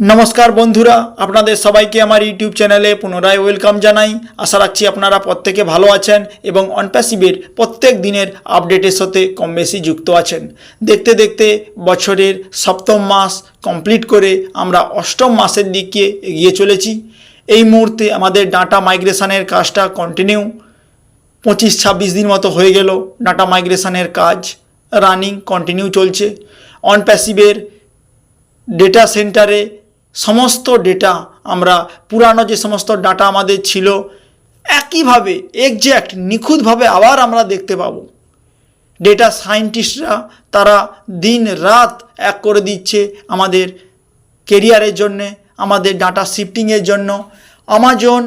নমস্কার বন্ধুরা, আপনাদের সবাইকে আমার ইউটিউব চ্যানেলে পুনরায় ওয়েলকাম জানাই। আশা রাখছি আপনারা প্রত্যেকে ভালো আছেন এবং অনপ্যাসিভের প্রত্যেক দিনের আপডেটের সাথে কম বেশি যুক্ত আছেন। দেখতে দেখতে বছরের সপ্তম মাস কমপ্লিট করে আমরা অষ্টম মাসের দিকে এগিয়ে চলেছি। এই মুহূর্তে আমাদের ডাটা মাইগ্রেশনের কাজটা কন্টিনিউ পঁচিশ ছাব্বিশ দিন মতো হয়ে গেল, ডাটা মাইগ্রেশনের কাজ রানিং কন্টিনিউ চলছে। অনপ্যাসিভের ডেটা সেন্টারে সমস্ত ডেটা আমরা, পুরানো যে সমস্ত ডাটা আমাদের ছিল, একইভাবে এক্স্যাক্ট নিখুঁতভাবে আবার আমরা দেখতে পাবো। ডেটা সায়েন্টিস্টরা তারা দিন রাত এক করে দিচ্ছে আমাদের কেরিয়ারের জন্যে, আমাদের ডাটা শিফটিংয়ের জন্য। আমাজন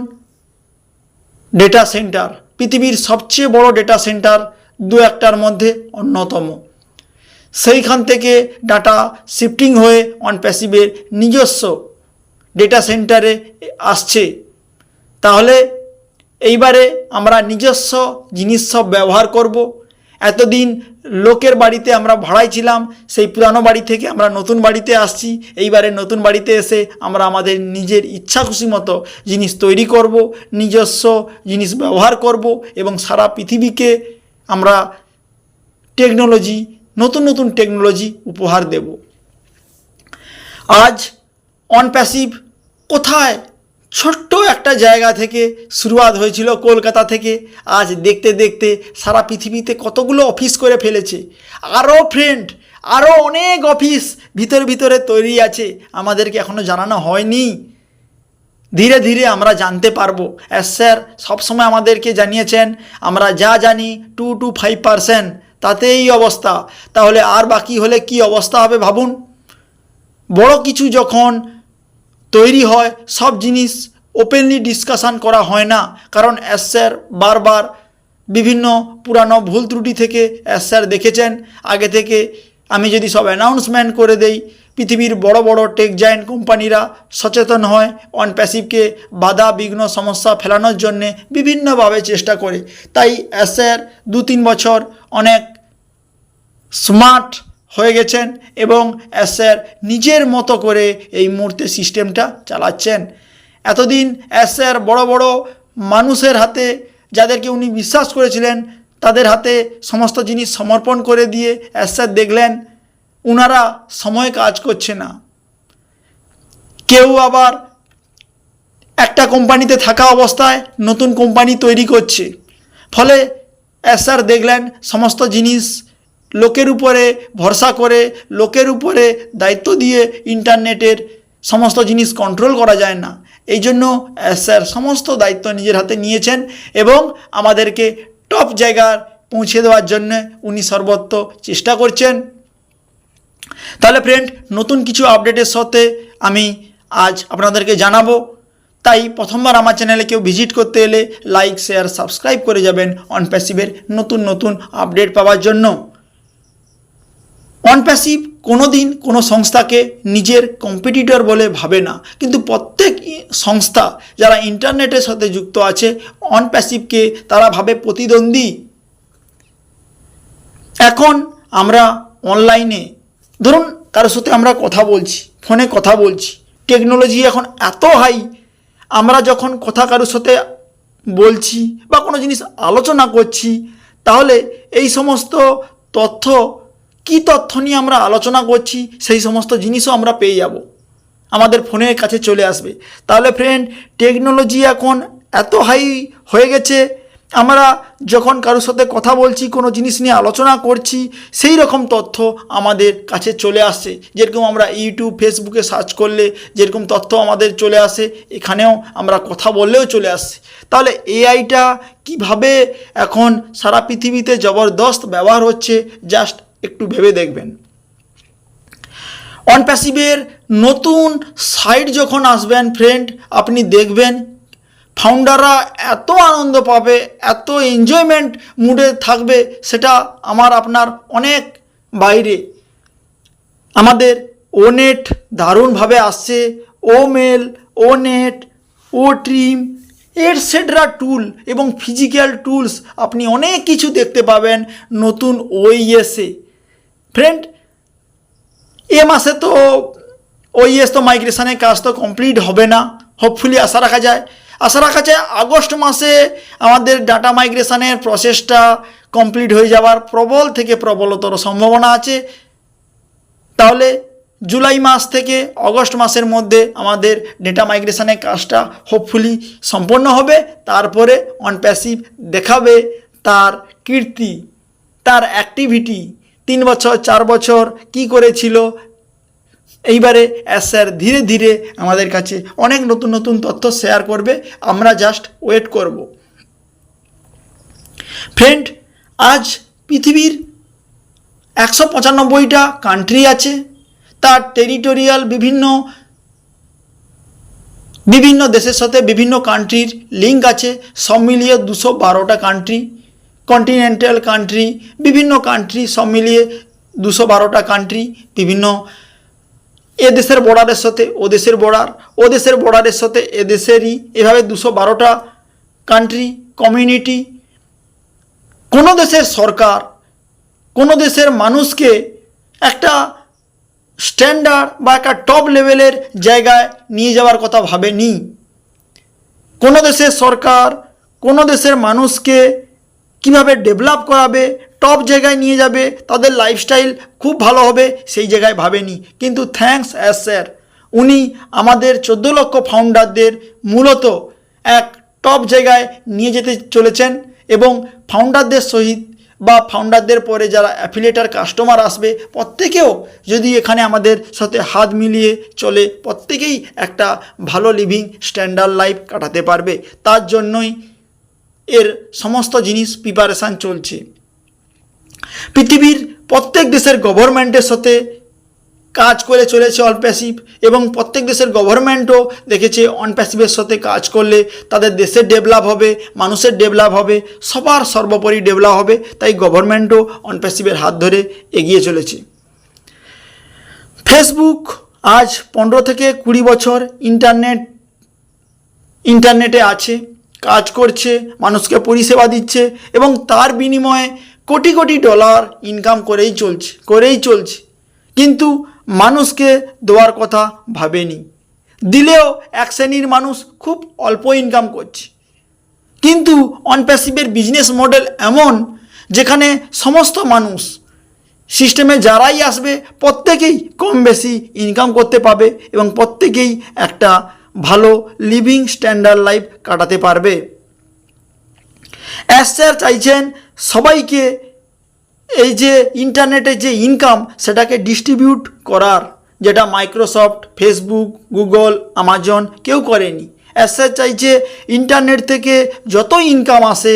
ডেটা সেন্টার পৃথিবীর সবচেয়ে বড় ডেটা সেন্টার দু একটার মধ্যে অন্যতম। সেইখান থেকে ডাটা শিফটিং হয়ে অন প্যাসিভের নিজস্ব ডেটা সেন্টারে আসছে। তাহলে এইবারে আমরা নিজস্ব জিনিস সব ব্যবহার করব। এতদিন লোকের বাড়িতে আমরা ভাড়ায় ছিলাম, সেই পুরানো বাড়ি থেকে আমরা নতুন বাড়িতে আসছি। এইবারে নতুন বাড়িতে এসে আমরা আমাদের নিজের ইচ্ছা খুশি মতো জিনিস তৈরি করব, নিজস্ব জিনিস ব্যবহার করব এবং সারা পৃথিবীকে আমরা টেকনোলজি নতুন নতুন টেকনোলজি উপহার দেব। আজ অনপ্যাসিভ কোথায়? ছোট্ট একটা জায়গা থেকে শুরুয়াত হয়েছিল কলকাতা থেকে। আজ দেখতে দেখতে সারা পৃথিবীতে কতগুলো অফিস করে ফেলেছে। আরও ফ্রেন্ড আরও অনেক অফিস ভিতরে ভিতরে তৈরি আছে। আমাদেরকে এখনও জানানো হয়নি। ধীরে ধীরে আমরা জানতে পারব। অ্যাস স্যার সবসময় আমাদেরকে জানিয়েছেন, আমরা যা জানি টু টু ফাইভ পারসেন্ট তাতে এই অবস্থা। তাহলে আর বাকি হলে কি অবস্থা হবে ভাবুন? বড় কিছু যখন তৈরি হয়, সব জিনিস ওপেনলি ডিসকাশান করা হয় না। কারণ এস স্যার বারবার বিভিন্ন পুরানো ভুল ত্রুটি থেকে এস স্যার দেখেছেন। আগে থেকে আমি যদি সব অ্যানাউন্সমেন্ট করে দেই, পৃথিবীর বড় বড় টেক জায়েন্ট কোম্পানিরা সচেতন হয় অন প্যাসিভকে বাধা, বিঘ্ন, সমস্যা ফেলানোর জন্যে বিভিন্নভাবে চেষ্টা করে। তাই এস স্যার দু তিন বছর অনেক স্মার্ট হয়ে গেছেন এবং স্যার নিজের মতো করে এই মুহূর্তে সিস্টেমটা চালাচ্ছেন। এতদিন স্যার বড় বড় মানুষের হাতে যাদেরকে উনি বিশ্বাস করেছিলেন, তাদের হাতে সমস্ত জিনিস সমর্পণ করে দিয়ে স্যার দেখলেন, উনারা সময় কাজ করছে না। কেউ আবার একটা কোম্পানিতে থাকা অবস্থায় নতুন কোম্পানি তৈরি করছে। ফলে স্যার দেখলেন, সমস্ত জিনিস লোকের উপরে ভরসা করে, লোকের উপরে দায়িত্ব দিয়ে ইন্টারনেটের সমস্ত জিনিস কন্ট্রোল করা যায় না। এই জন্য স্যার সমস্ত দায়িত্ব নিজের হাতে নিয়েছেন এবং আমাদেরকে টপ জায়গার পৌঁছে দেওয়ার জন্য উনি সর্বত্র চেষ্টা করছেন। তাহলে ফ্রেন্ড নতুন কিছু আপডেটের সাথে আমি আজ আপনাদেরকে জানাব। তাই প্রথমবার আমার চ্যানেলে কেউ ভিজিট করতে এলে লাইক শেয়ার সাবস্ক্রাইব করে যাবেন অন প্যাসিভের নতুন নতুন আপডেট পাওয়ার জন্য। অনপ্যাসিভ কোনো দিন কোনো সংস্থাকে নিজের কম্পিটিটর বলে ভাবে না। কিন্তু প্রত্যেক সংস্থা যারা ইন্টারনেটের সাথে যুক্ত আছে অনপ্যাসিভকে তারা ভাবে প্রতিদ্বন্দ্বী। এখন আমরা অনলাইনে ধরুন কারোর সাথে আমরা কথা বলছি, ফোনে কথা বলছি টেকনোলজি এখন এত হাই আমরা যখন কথা কারোর সাথে বলছি বা কোনো জিনিস আলোচনা করছি, তাহলে এই সমস্ত তথ্য কি তথ্য নিয়ে আমরা আলোচনা করছি, সেই সমস্ত জিনিসও আমরা পেয়ে যাব। আমাদের ফোনের কাছে চলে আসবে। তাহলে ফ্রেন্ড টেকনোলজি এখন এত হাই হয়ে গেছে, আমরা যখন কারোর সাথে কথা বলছি, কোনো জিনিস নিয়ে আলোচনা করছি, সেই রকম তথ্য আমাদের কাছে চলে আসছে। যেরকম আমরা ইউটিউব ফেসবুকে সার্চ করলে যেরকম তথ্য আমাদের চলে আসে, এখানেও আমরা কথা বললেও চলে আসছে। তাহলে এআইটা কীভাবে এখন সারা পৃথিবীতে জবরদস্ত ব্যবহার হচ্ছে জাস্ট একটু ভেবে দেখবেন। অনপ্যাসিভের নতুন সাইট যখন আসবেন ফ্রেন্ড আপনি দেখবেন ফাউন্ডাররা এত আনন্দ পাবে, এত এনজয়মেন্ট মুডে থাকবে, সেটা আমার, আপনার অনেক বাইরে। আমাদের ও নেট দারুণভাবে আসছে O mail O net O trim etcetera tool এবং ফিজিক্যাল টুলস আপনি অনেক কিছু দেখতে পাবেন নতুন ওইএসে ফ্রেন্ড এ মাসে তো ওইএস তো মাইগ্রেশনের কাজ তো কমপ্লিট হবে না। হোপফুলি আশা রাখা যায়। আশা রাখা যায় আগস্ট মাসে আমাদের ডাটা মাইগ্রেশনের প্রসেসটা কমপ্লিট হয়ে যাওয়ার প্রবল থেকে প্রবলতর সম্ভাবনা আছে। তাহলে জুলাই মাস থেকে অগস্ট মাসের মধ্যে আমাদের ডেটা মাইগ্রেশনের কাজটা হোপফুলি সম্পন্ন হবে। তারপরে অন প্যাসিভ দেখাবে তার কীর্তি, তার অ্যাক্টিভিটি তিন বছর, চার বছর কি করেছিল? এইবারে স্যার ধীরে ধীরে আমাদের কাছে অনেক নতুন নতুন তথ্য শেয়ার করবে। আমরা জাস্ট ওয়েট করব। ফ্রেন্ড আজ পৃথিবীর একশো পঁচানব্বইটা কান্ট্রি আছে। তার টেরিটোরিয়াল বিভিন্ন বিভিন্ন দেশের সাথে বিভিন্ন কান্ট্রির লিঙ্ক আছে। সব মিলিয়ে দুশো বারোটা কান্ট্রি কন্টিনেন্টাল কান্ট্রি বিভিন্ন কান্ট্রি সব মিলিয়ে দুশো বারোটা কান্ট্রি বিভিন্ন এ দেশের বর্ডারের সাথে, ও দেশের বর্ডার ও দেশের বর্ডারের সাথে, এ দেশেরই এভাবে দুশো বারোটা কান্ট্রি কমিউনিটি কোনো দেশের সরকার, কোনো দেশের মানুষকে একটা স্ট্যান্ডার্ড বা একটা টপ লেভেলের জায়গায় নিয়ে যাওয়ার কথা ভাবেনি। কোনো দেশের সরকার, কোনো দেশের মানুষকে কীভাবে ডেভেলপ করাবে টপ জায়গায় নিয়ে যাবে, তাদের লাইফস্টাইল খুব ভালো হবে, সেই জায়গায় ভাবেনি। কিন্তু থ্যাঙ্কস অ্যাজ স্যার উনি আমাদের চোদ্দ লক্ষ ফাউন্ডারদের মূলত এক টপ জায়গায় নিয়ে যেতে চলেছেন এবং ফাউন্ডারদের সহিত বা ফাউন্ডারদের পরে যারা অ্যাফিলেটার কাস্টমার আসবে, প্রত্যেকেও যদি এখানে আমাদের সাথে হাত মিলিয়ে চলে, প্রত্যেকেই একটা ভালো লিভিং স্ট্যান্ডার্ড লাইফ কাটাতে পারবে। তার জন্যই এর সমস্ত জিনিস প্রিপারেশান চলছে। পৃথিবীর প্রত্যেক দেশের গভর্নমেন্টের সাথে কাজ করে চলেছে অল প্যাসিভ এবং প্রত্যেক দেশের গভর্নমেন্টও দেখেছে অন প্যাসিভের সাথে কাজ করলে তাদের দেশের ডেভেলপ হবে, মানুষের ডেভেলপ হবে, সবার সর্বোপরি ডেভেলপ হবে, তাই গভর্নমেন্টও অন প্যাসিভের হাত ধরে এগিয়ে চলেছে। ফেসবুক আজ পনেরো থেকে কুড়ি বছর ইন্টারনেট ইন্টারনেটে আছে। কাজ করছে, মানুষকে পরিষেবা দিচ্ছে এবং তার বিনিময়ে কোটি কোটি ডলার ইনকাম করেই চলছে করেই চলছে। কিন্তু মানুষকে দেওয়ার কথা ভাবেনি। দিলেও এক শ্রেণির মানুষ খুব অল্প ইনকাম করছে। কিন্তু অনপ্যাসিভের বিজনেস মডেল এমন, যেখানে সমস্ত মানুষ সিস্টেমে যারাই আসবে, প্রত্যেকেই কম বেশি ইনকাম করতে পাবে এবং প্রত্যেকেই একটা লিভিং স্ট্যান্ডার্ড লাইফ কাটাতে পারবে। অ্যাস স্যার চাইছেন সবাইকে এই যে ইন্টারনেটে যে ইনকাম সেটাকে ডিস্ট্রিবিউট করার, যেটা মাইক্রোসফট ফেসবুক গুগল আমাজন কেউ করেনি। অ্যাসেট চাইছে ইন্টারনেট থেকে যত ইনকাম আসে,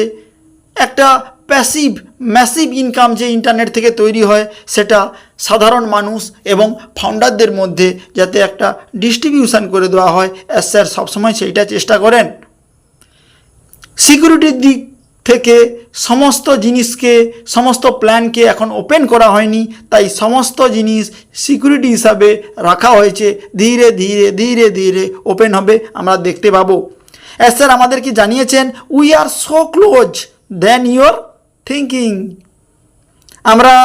একটা প্যাসিভ ম্যাসিভ ইনকাম যে ইন্টারনেট থেকে তৈরি হয়, সেটা সাধারণ মানুষ এবং ফাউন্ডারদের মধ্যে যাতে একটা ডিস্ট্রিবিউশন করে দেওয়া হয় স্যার সবসময় সেইটা চেষ্টা করেন। সিকিউরিটির দিক থেকে সমস্ত জিনিসকে, সমস্ত প্ল্যানকে এখন ওপেন করা হয়নি, তাই সমস্ত জিনিস সিকিউরিটি হিসাবে রাখা হয়েছে। ধীরে ধীরে ধীরে ধীরে ওপেন হবে, আমরা দেখতে পাবো। এস স্যার আমাদেরকে জানিয়েছেন? We are so close then your thinking আমরা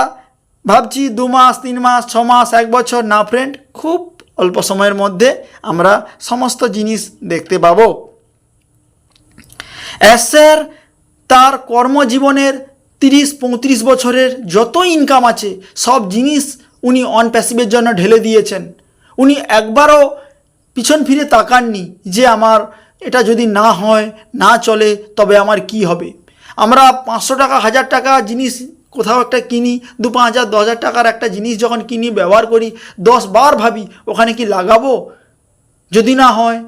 ভাবছি দু মাস, তিন মাস, ছ মাস, এক বছর, না ফ্রেন্ড খুব অল্প সময়ের মধ্যে আমরা সমস্ত জিনিস দেখতে পাবো। স্যার তার কর্মজীবনের তিরিশ, পঁয়ত্রিশ বছরের যত ইনকাম আছে, সব জিনিস উনি অন প্যাসিভের জন্য ঢেলে দিয়েছেন। উনি একবারও পিছন ফিরে তাকাননি যে আমার এটা যদি না হয়, না চলে, তবে আমার কি হবে? আমরা পাঁচশো টাকা, হাজার টাকা জিনিস কোথাও একটা কিনি, দু পাঁচ হাজার, দশ হাজার টাকার একটা জিনিস যখন কিনি, ব্যবহার করি, দশ বার ভাবি ওখানে কি লাগাবো? যদি না হয়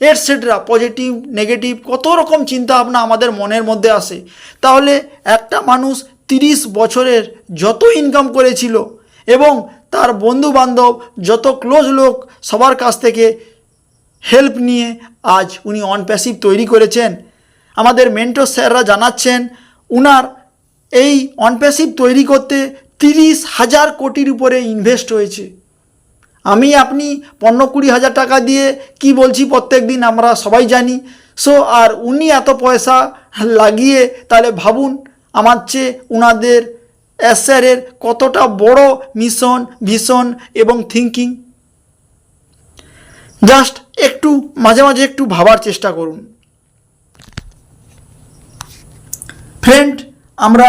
এটসেট্রা পজিটিভ নেগেটিভ কত রকম চিন্তা ভাবনা আমাদের মনের মধ্যে আসে। তাহলে একটা মানুষ তিরিশ বছরের যত ইনকাম করেছিল এবং তার বন্ধু বান্ধব যত ক্লোজ লোক সবার কাছ থেকে হেল্প নিয়ে আজ উনি অন প্যাসিভ তৈরি করেছেন। আমাদের মেন্টর স্যাররা জানাচ্ছেন, উনার এই অনপ্যাসিভ তৈরি করতে তিরিশ হাজার কোটির উপরে ইনভেস্ট হয়েছে। আমি, আপনি পনেরো কুড়ি হাজার টাকা দিয়ে কি বলছি প্রত্যেক দিন আমরা সবাই জানি। সো আর উনি এত পয়সা লাগিয়ে তাহলে ভাবুন আমার চেয়ে উনাদের এসআরের কতটা বড় মিশন ভিশন এবং থিঙ্কিং জাস্ট একটু, মাঝে মাঝে একটু ভাবার চেষ্টা করুন। ফ্রেন্ড আমরা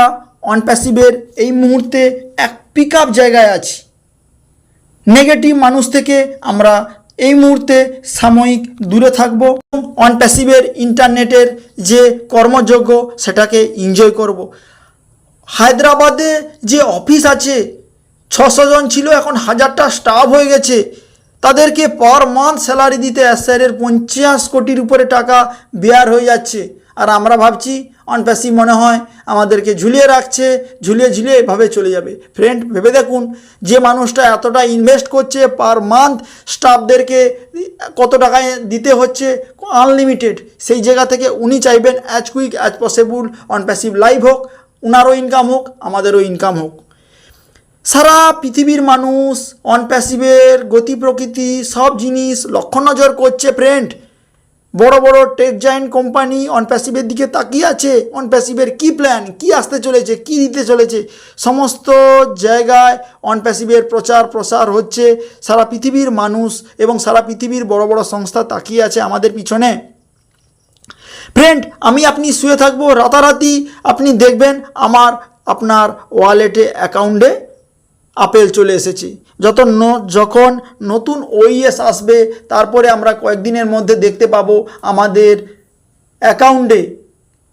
অন প্যাসিভের এই মুহূর্তে এক পিক আপ জায়গায় আছি। নেগেটিভ মানুষ থেকে আমরা এই মুহূর্তে সাময়িক দূরে থাকব। অন প্যাসিভের ইন্টারনেটের যে কর্মযোগ্য, সেটাকে এনজয় করব। হায়দ্রাবাদে যে অফিস আছে, ছশো জন ছিল, এখন হাজারটা স্টাফ হয়ে গেছে। তাদেরকে পার মান্থ স্যালারি দিতে স্যারের পঞ্চাশ কোটির উপরে টাকা বেয়ার হয়ে যাচ্ছে। আর আমরা ভাবছি অনপ্যাসিভ মনে হয়, আমাদেরকে ঝুলিয়ে রাখছে, ঝুলিয়ে ঝুলিয়ে এভাবে চলে যাবে। ফ্রেন্ড ভেবে দেখুন যে মানুষটা এতটা ইনভেস্ট করছে পার মান্থ স্টাফদেরকে কত টাকায় দিতে হচ্ছে আনলিমিটেড সেই জায়গা থেকে উনি চাইবেন as quick as possible Onpassive live হোক ওনারও ইনকাম হোক, আমাদেরও ইনকাম হোক। সারা পৃথিবীর মানুষ অনপ্যাসিভের গতি প্রকৃতি সব জিনিস লক্ষ্য নজর করছে ফ্রেন্ড বড় বড় টেক জায়েন্ট কোম্পানি অনপ্যাসিভের দিকে তাকিয়ে আছে। অনপ্যাসিভের কি প্ল্যান কি আসতে চলেছে? কি দিতে চলেছে? সমস্ত জায়গায় অনপ্যাসিভের প্রচার প্রসার হচ্ছে। সারা পৃথিবীর মানুষ এবং সারা পৃথিবীর বড় বড় সংস্থা তাকিয়ে আছে আমাদের পিছনে। ফ্রেন্ড আমি আপনি শুয়ে থাকব রাতারাতি। আপনি দেখবেন আমার, আপনার ওয়ালেটে অ্যাকাউন্টে আপেল চলে এসেছে। যত যখন নতুন ওইএস আসবে, তারপরে আমরা কয়েকদিনের মধ্যে দেখতে পাবো আমাদের অ্যাকাউন্টে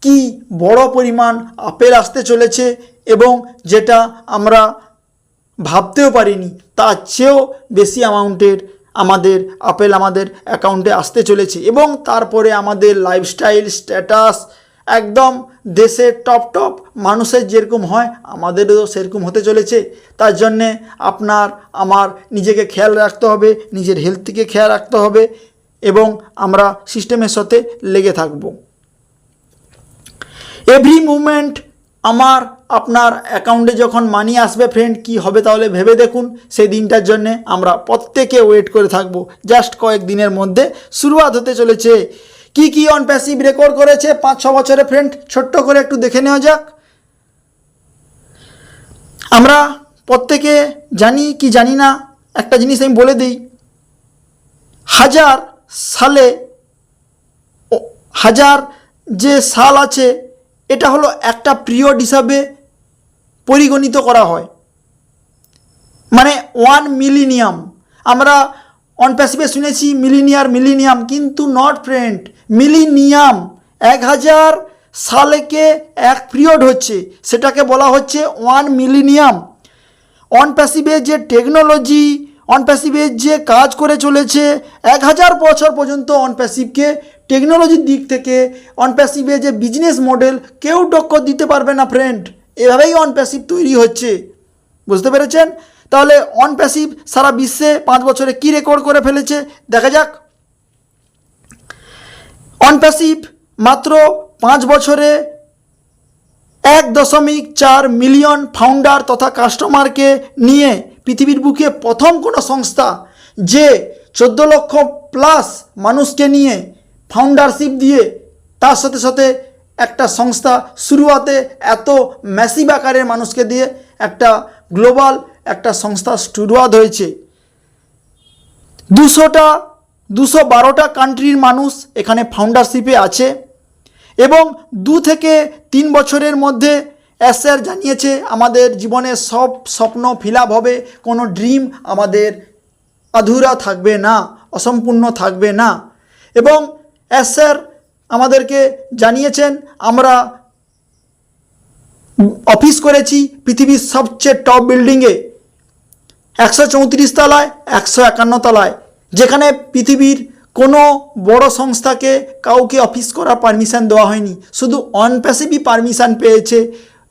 কি বড় পরিমাণ আপেল আসতে চলেছে এবং যেটা আমরা ভাবতেও পারিনি, তার চেয়েও বেশি অ্যামাউন্টের আমাদের আপেল আমাদের অ্যাকাউন্টে আসতে চলেছে এবং তারপরে আমাদের লাইফস্টাইল স্ট্যাটাস একদম দেশের টপ টপ মানুষের যেরকম হয়, আমাদেরও সেরকম হতে চলেছে। তার জন্যে আপনার, আমার নিজেকে খেয়াল রাখতে হবে, নিজের হেলথকে খেয়াল রাখতে হবে এবং আমরা সিস্টেমের সাথে লেগে থাকব। এভরি মুমেন্ট আমার, আপনার অ্যাকাউন্টে যখন মানি আসবে ফ্রেন্ড কি হবে তাহলে ভেবে দেখুন। সেই দিনটার জন্যে আমরা প্রত্যেকে ওয়েট করে থাকব। জাস্ট কয়েক দিনের মধ্যে শুরুয়াত হতে চলেছে। কি কি অন প্যাসিভ রেকর্ড করেছে? পাঁচ, ছ বছরে ফ্রেন্ড ছোট্ট করে একটু দেখে নেওয়া যাক। আমরা প্রত্যেকে জানি কি জানি না, একটা জিনিস আমি বলে দিই। হাজার সালে হাজার যে সাল আছে, এটা হলো একটা পিরিয়ড হিসাবে পরিগণিত করা হয়। মানে ওয়ান মিলিনিয়াম আমরা অন প্যাসিভে শুনেছি মিলিনিয়ার মিলিনিয়াম কিন্তু নট ফ্রেন্ড মিলিনিয়াম এক হাজার সালেকে এক পিরিয়ড হচ্ছে, সেটাকে বলা হচ্ছে ওয়ান মিলিনিয়াম অন প্যাসিভের যে টেকনোলজি অন প্যাসিভের যে কাজ করে চলেছে, এক হাজার বছর পর্যন্ত অন প্যাসিভকে টেকনোলজির দিক থেকে অন প্যাসিভের যে বিজনেস মডেল কেউ টক্কর দিতে পারবে না ফ্রেন্ড এভাবেই অন প্যাসিভ তৈরি হচ্ছে। বুঝতে পেরেছেন? তাহলে অন প্যাসিভ সারা বিশ্বে পাঁচ বছরে কি রেকর্ড করে ফেলেছে? দেখা যাক। অন প্যাসিভ মাত্র পাঁচ বছরে এক দশমিক চার মিলিয়ন ফাউন্ডার তথা কাস্টমারকে নিয়ে পৃথিবীর বুকে প্রথম কোনো সংস্থা যে চোদ্দ লক্ষ প্লাস মানুষকে নিয়ে ফাউন্ডারশিপ দিয়ে তার সাথে সাথে একটা সংস্থা শুরুয়াতে এত ম্যাসিভ আকারের মানুষকে দিয়ে একটা গ্লোবাল একটা সংস্থা শুরুয়াত হয়েছে। দুশোটা, দুশো বারোটা কান্ট্রির মানুষ এখানে ফাউন্ডারশিপে আছে এবং দু থেকে তিন বছরের মধ্যে এসআর জানিয়েছে, আমাদের জীবনের সব স্বপ্ন ফিল হবে, কোনো ড্রিম আমাদের আধুরা থাকবে না, অসম্পূর্ণ থাকবে না। এবং এসআর আমাদেরকে জানিয়েছেন, আমরা অফিস করেছি পৃথিবীর সবচেয়ে টপ বিল্ডিংয়ে একশো চৌত্রিশ তলায়, একশো একান্ন তলায়, যেখানে পৃথিবীর কোনো বড় সংস্থাকে কাউকে অফিস করার পারমিশন দেওয়া হয়নি। শুধু অনপ্যাসিভই পারমিশন পেয়েছে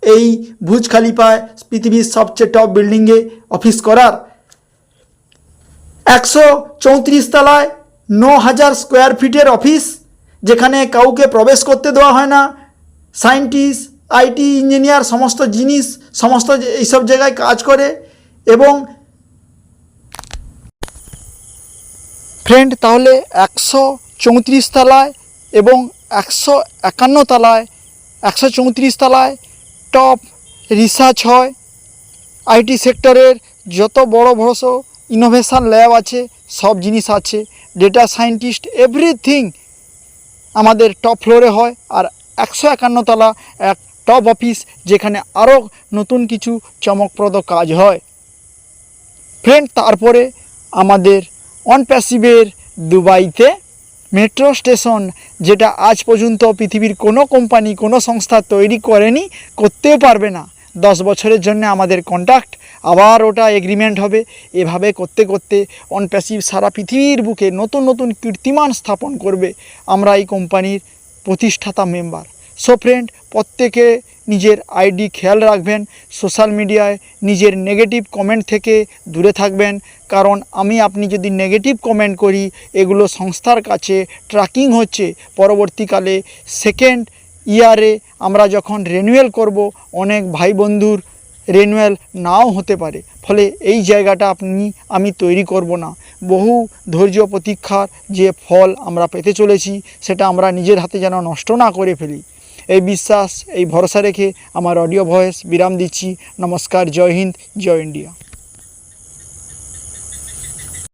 এই ভুজ খালিপায় পৃথিবীর সবচেয়ে টপ বিল্ডিংয়ে অফিস করার। একশো চৌত্রিশ তলায় ন হাজার স্কোয়ার ফিটের অফিস, যেখানে কাউকে প্রবেশ করতে দেওয়া হয় না। সায়েন্টিস্ট, আইটি ইঞ্জিনিয়ার, সমস্ত জিনিস, সমস্ত এইসব জায়গায় কাজ করে এবং ফ্রেন্ড, তাহলে একশো চৌত্রিশ তলায় এবং একশো একান্ন তলায়, একশো চৌত্রিশ তলায় টপ রিসার্চ হয়। আইটি সেক্টরের যত বড় বড় ইনোভেশন ল্যাব আছে, সব জিনিস আছে ডেটা সায়েন্টিস্ট এভরিথিং আমাদের টপ ফ্লোরে হয়। আর একশো একান্ন তলা এক টপ অফিস যেখানে আরও নতুন কিছু চমকপ্রদ কাজ হয়। ফ্রেন্ড তারপরে আমাদের অন প্যাসিভের দুবাইতে মেট্রো স্টেশন যেটা আজ পর্যন্ত পৃথিবীর কোনো কোম্পানি কোনো সংস্থা তৈরি করেনি, করতেও পারবে না। দশ বছরের জন্য আমাদের কন্ট্যাক্ট আবার ওটা এগ্রিমেন্ট হবে। এভাবে করতে করতে অন প্যাসিভ সারা পৃথিবীর বুকে নতুন নতুন কীর্তিমান স্থাপন করবে আমরা এই কোম্পানির প্রতিষ্ঠাতা মেম্বার সো ফ্রেন্ড প্রত্যেকে নিজের আইডি খেয়াল রাখবেন, সোশ্যাল মিডিয়ায় নিজের নেগেটিভ কমেন্ট থেকে দূরে থাকবেন। কারণ আমি, আপনি যদি নেগেটিভ কমেন্ট করি, এগুলো সংস্থার কাছে ট্র্যাকিং হচ্ছে। পরবর্তীকালে সেকেন্ড ইয়ারে আমরা যখন রেনুয়েল করব, অনেক ভাই বন্ধুর রেনুয়েল নাও হতে পারে। ফলে এই জায়গাটা আপনি, আমি তৈরি করব না। বহু ধৈর্য প্রতীক্ষার যে ফল আমরা পেতে চলেছি, সেটা আমরা নিজের হাতে যেন নষ্ট না করে ফেলি। এই বিশ্বাস, এই ভরসা রেখে আমার অডিও ভয়েস বিরাম দিচ্ছি। নমস্কার, জয় হিন্দ, জয় ইন্ডিয়া।